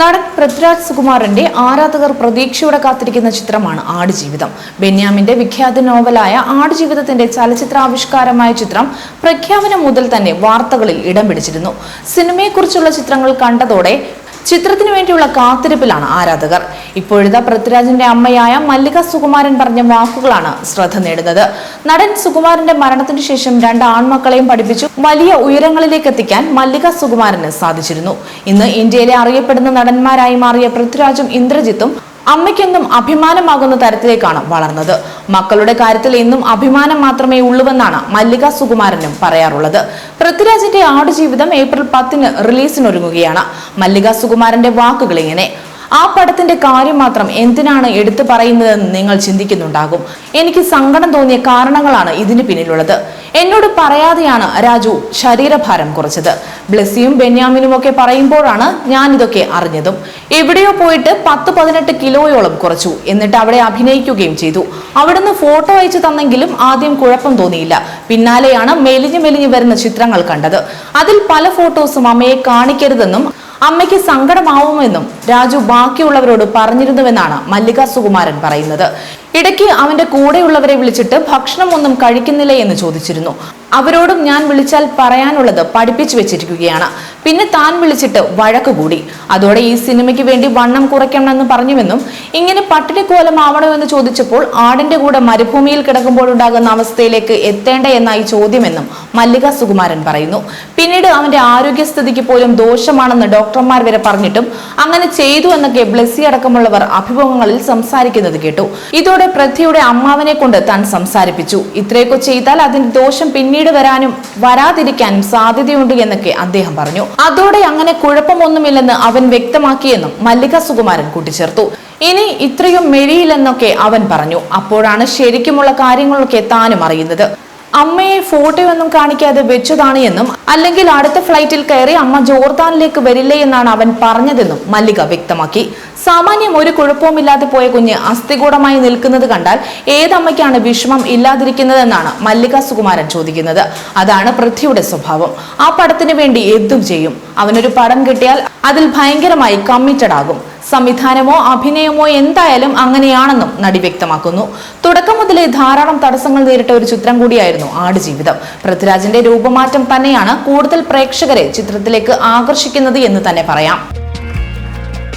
നടൻ പൃഥ്വിരാജ് സുകുമാറിന്റെ ആരാധകർ പ്രതീക്ഷയോടെ കാത്തിരിക്കുന്ന ചിത്രമാണ് ആടുജീവിതം. ബെന്യാമിന്റെ വിഖ്യാത നോവലായ ആടുജീവിതത്തിന്റെ ചലച്ചിത്രാവിഷ്കാരമായ ചിത്രം പ്രഖ്യാപനം മുതൽ തന്നെ വാർത്തകളിൽ ഇടം പിടിച്ചിരുന്നു. സിനിമയെക്കുറിച്ചുള്ള ചിത്രങ്ങൾ കണ്ടതോടെ ചിത്രത്തിനു വേണ്ടിയുള്ള കാത്തിരിപ്പിലാണ് ആരാധകർ. ഇപ്പോഴത്തെ പൃഥ്വിരാജിന്റെ അമ്മയായ മല്ലിക സുകുമാരൻ പറഞ്ഞ വാക്കുകളാണ് ശ്രദ്ധ നേടുന്നത്. നടൻ സുകുമാരന്റെ മരണത്തിന് ശേഷം രണ്ട് ആൺമക്കളെയും പഠിപ്പിച്ചു വലിയ ഉയരങ്ങളിലേക്ക് എത്തിക്കാൻ മല്ലിക സുകുമാരന് സാധിച്ചിരുന്നു. ഇന്ന് ഇന്ത്യയിലെ അറിയപ്പെടുന്ന നടന്മാരായി മാറിയ പൃഥ്വിരാജും ഇന്ദ്രജിത്തും അമ്മയ്ക്കെന്നും അഭിമാനമാകുന്ന തരത്തിലേക്കാണ് വളർന്നത്. മക്കളുടെ കാര്യത്തിൽ എന്നും അഭിമാനം മാത്രമേ ഉള്ളൂവെന്നാണ് മല്ലിക സുകുമാരനും പറയാറുള്ളത്. പൃഥ്വിരാജിന്റെ ആടുജീവിതം ഏപ്രിൽ പത്തിന് റിലീസിനൊരുങ്ങുകയാണ്. മല്ലിക സുകുമാരന്റെ വാക്കുകൾ ഇങ്ങനെ ആ പടത്തിന്റെ കാര്യം മാത്രം എന്തിനാണ് എടുത്തു പറയുന്നതെന്ന് നിങ്ങൾ ചിന്തിക്കുന്നുണ്ടാകും. എനിക്ക് സങ്കടം തോന്നിയ കാരണങ്ങളാണ് ഇതിന് പിന്നിലുള്ളത്. എന്നോട് പറയാതെയാണ് രാജു ശരീരഭാരം കുറച്ചത്. ബ്ലെസ്സിയും ബെന്യാമിനും ഒക്കെ പറയുമ്പോഴാണ് ഞാൻ ഇതൊക്കെ അറിഞ്ഞതും. എവിടെയോ പോയിട്ട് പത്ത് പതിനെട്ട് കിലോയോളം കുറച്ചു. എന്നിട്ട് അവിടെ അഭിനയിക്കുകയും ചെയ്തു. അവിടുന്ന് ഫോട്ടോ അയച്ചു തന്നെങ്കിലും ആദ്യം കുഴപ്പം തോന്നിയില്ല. പിന്നാലെയാണ് മെലിഞ്ഞു മെലിഞ്ഞു വരുന്ന ചിത്രങ്ങൾ കണ്ടത്. അതിൽ പല ഫോട്ടോസും അമ്മയെ കാണിക്കരുതെന്നും അമ്മയ്ക്ക് സങ്കടമാവുമെന്നും രാജു ബാക്കിയുള്ളവരോട് പറഞ്ഞിരുന്നുവെന്നാണ് മല്ലിക സുകുമാരൻ പറയുന്നത്. ഇടയ്ക്ക് അവന്റെ കൂടെയുള്ളവരെ വിളിച്ചിട്ട് ഭക്ഷണം ഒന്നും കഴിക്കുന്നില്ല എന്ന് ചോദിച്ചിരുന്നു. അവരോടും ഞാൻ വിളിച്ചാൽ പറയാനുള്ളത് പഠിപ്പിച്ചു വെച്ചിരിക്കുകയാണ്. പിന്നെ താൻ വിളിച്ചിട്ട് വഴക്ക് കൂടി. അതോടെ ഈ സിനിമയ്ക്ക് വേണ്ടി വണ്ണം കുറയ്ക്കണം കുറയ്ക്കണമെന്ന് പറഞ്ഞുവെന്നും ഇങ്ങനെ പട്ടിണി കോലമാവണമെന്ന് ചോദിച്ചപ്പോൾ ആടിന്റെ കൂടെ മരുഭൂമിയിൽ കിടക്കുമ്പോഴുണ്ടാകുന്ന അവസ്ഥയിലേക്ക് എത്തേണ്ട എന്നായി ചോദ്യമെന്നും മല്ലിക സുകുമാരൻ പറയുന്നു. പിന്നീട് അവന്റെ ആരോഗ്യസ്ഥിതിക്ക് പോലും ദോഷമാണെന്ന് ഡോക്ടർമാർ വരെ പറഞ്ഞിട്ടും അങ്ങനെ ചെയ്തു എന്നൊക്കെ ബ്ലെസ്സി അടക്കമുള്ളവർ അഭിമുഖങ്ങളിൽ സംസാരിക്കുന്നത് കേട്ടു. ഇതോടെ പൃഥ്വിയുടെ അമ്മാവനെ കൊണ്ട് താൻ സംസാരിപ്പിച്ചു. ഇത്രയൊക്കെ ചെയ്താൽ അതിന് ദോഷം പിന്നീട് വരാനും വരാതിരിക്കാനും സാധ്യതയുണ്ട് എന്നൊക്കെ അദ്ദേഹം പറഞ്ഞു. അതോടെ അങ്ങനെ കുഴപ്പമൊന്നുമില്ലെന്ന് അവൻ വ്യക്തമാക്കിയെന്നും മല്ലിക സുകുമാരൻ കൂട്ടിച്ചേർത്തു. ഇനി ഇത്രയും മെഴിയില്ലെന്നൊക്കെ അവൻ പറഞ്ഞു. അപ്പോഴാണ് ശരിക്കുമുള്ള കാര്യങ്ങളൊക്കെ താനും അറിയുന്നത്. അമ്മയെ ഫോട്ടോയൊന്നും കാണിക്കാതെ വെച്ചതാണ് എന്നും അല്ലെങ്കിൽ അടുത്ത ഫ്ലൈറ്റിൽ കയറി അമ്മ ജോർദാനിലേക്ക് വരില്ലേ എന്നാണ് അവൻ പറഞ്ഞതെന്നും മല്ലിക വ്യക്തമാക്കി. സാമാന്യം ഒരു കുഴപ്പവുമില്ലാതെ പോയ കുഞ്ഞ് അസ്ഥികൂടമായി നിൽക്കുന്നത് കണ്ടാൽ ഏതമ്മയ്ക്കാണ് വിഷമം ഇല്ലാതിരിക്കുന്നതെന്നാണ് മല്ലിക സുകുമാരൻ ചോദിക്കുന്നത്. അതാണ് പൃഥ്വിയുടെ സ്വഭാവം. ആ പടത്തിന് വേണ്ടി എന്തും ചെയ്യും. അവനൊരു പടം കിട്ടിയാൽ അതിൽ ഭയങ്കരമായി കമ്മിറ്റഡ് ആകും സംവിധാനമോ അഭിനയമോ എന്തായാലും അങ്ങനെയാണെന്നും നടി വ്യക്തമാക്കുന്നു. തുടക്കം മുതലേ ധാരാളം തടസ്സങ്ങൾ നേരിട്ട ഒരു ചിത്രം കൂടിയായിരുന്നു ആടുജീവിതം. പൃഥ്വിരാജിന്റെ രൂപമാറ്റം തന്നെയാണ് കൂടുതൽ പ്രേക്ഷകരെ ചിത്രത്തിലേക്ക് ആകർഷിക്കുന്നത് എന്ന് തന്നെ പറയാം.